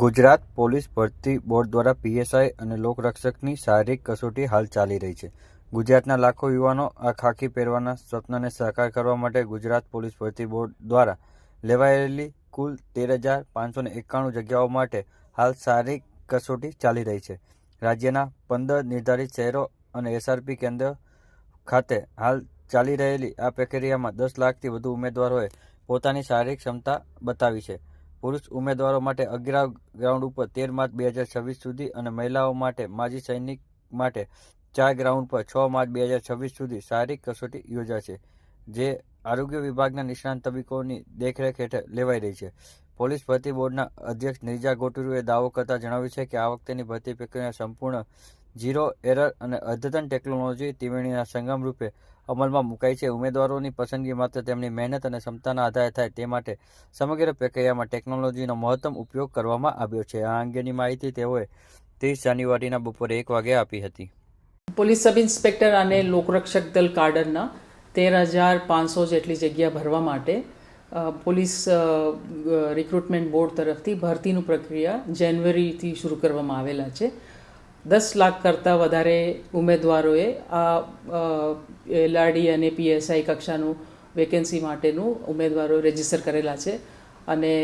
Gujarat police ભરતી board દ્વારા PSI અને લોકરક્ષકની શારીરિક કસોટી હાલ ચાલી રહી છે. ગુજરાતના લાખો યુવાનો આ ખાખી પહેરવાના સ્વપ્નને સાકાર કરવા માટે ગુજરાત પોલીસ ભરતી બોર્ડ દ્વારા લેવાયેલી કુલ તેર હજાર પાંચસો એકાણું જગ્યાઓ માટે હાલ શારીરિક કસોટી ચાલી રહી છે. રાજ્યના પંદર નિર્ધારિત શહેરો અને એસઆરપી કેન્દ્ર ખાતે હાલ ચાલી રહેલી આ પ્રક્રિયામાં દસ લાખથી વધુ ઉમેદવારોએ પોતાની શારીરિક ક્ષમતા બતાવી છે. પુરુષ ઉમેદવારો માટે અગિયાર ગ્રાઉન્ડ ઉપર તેર માર્ચ બે હજાર છવ્વીસ સુધી અને મહિલાઓ માટે માજી સૈનિક માટે ચાર ગ્રાઉન્ડ પર છ માર્ચ બે હજાર છવ્વીસ સુધી શારીરિક કસોટી યોજાશે, જે આરોગ્ય વિભાગના નિષ્ણાંત તબીબોની દેખરેખ હેઠળ લેવાઈ રહી છે. પોલીસ ભરતી બોર્ડના અધ્યક્ષ નિર્જા ગોટુરુએ દાવો કરતા જણાવ્યું છે કે આ વખતેની ભરતી પ્રક્રિયા સંપૂર્ણ ઝીરો એરર અને અદ્યતન ટેકનોલોજી ત્રિવેણીના સંગમ રૂપે અમલમાં મુકાઈ છે. ઉમેદવારોની પસંદગી માત્ર તેમની મહેનત અને ક્ષમતાના આધારે થાય તે માટે સમગ્ર પ્રક્રિયામાં ટેકનોલોજીનો મહત્તમ ઉપયોગ કરવામાં આવ્યો છે. આ અંગેની માહિતી તેઓએ ત્રીસ જાન્યુઆરીના બપોરે એક વાગે આપી હતી. પોલીસ સબ ઇન્સ્પેક્ટર અને લોકરક્ષક દળ કાડરના તેર હજાર પાંચસો જેટલી જગ્યા ભરવા માટે પોલીસ રિક્રુટમેન્ટ બોર્ડ તરફથી ભરતીનું પ્રક્રિયા જાન્યુઆરીથી શરૂ કરવામાં આવેલા છે. દસ લાખ કરતાં વધારે ઉમેદવારોએ આ એલઆરડી અને પીએસઆઈ કક્ષાનું વેકેન્સી માટેનું ઉમેદવારો રજિસ્ટર કરેલા છે. અને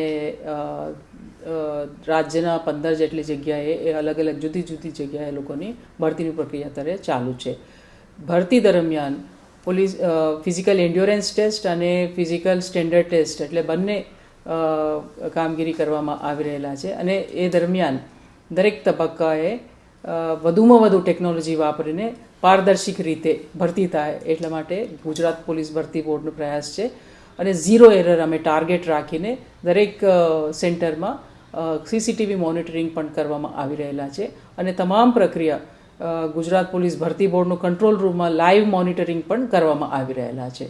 રાજ્યના પંદર જેટલી જગ્યાએ એ અલગ અલગ જુદી જુદી જગ્યાએ લોકોની ભરતીની પ્રક્રિયા અત્યારે ચાલુ છે. ભરતી દરમિયાન પોલીસ ફિઝિકલ એન્ડ્યોરન્સ ટેસ્ટ અને ફિઝિકલ સ્ટેન્ડર્ડ ટેસ્ટ એટલે બંને કામગીરી કરવામાં આવી રહેલા છે. અને એ દરમિયાન દરેક તબક્કાએ વધુમાં વધુ ટેકનોલોજી વાપરીને પારદર્શિક રીતે ભરતી થાય એટલા માટે ગુજરાત પોલીસ ભરતી બોર્ડનો પ્રયાસ છે. અને ઝીરો એરર અમે ટાર્ગેટ રાખીને દરેક સેન્ટરમાં સીસીટીવી મોનિટરિંગ પણ કરવામાં આવી રહેલા છે. અને તમામ પ્રક્રિયા ગુજરાત પોલીસ ભરતી બોર્ડનું કંટ્રોલ રૂમમાં લાઈવ મોનિટરિંગ પણ કરવામાં આવી રહેલા છે.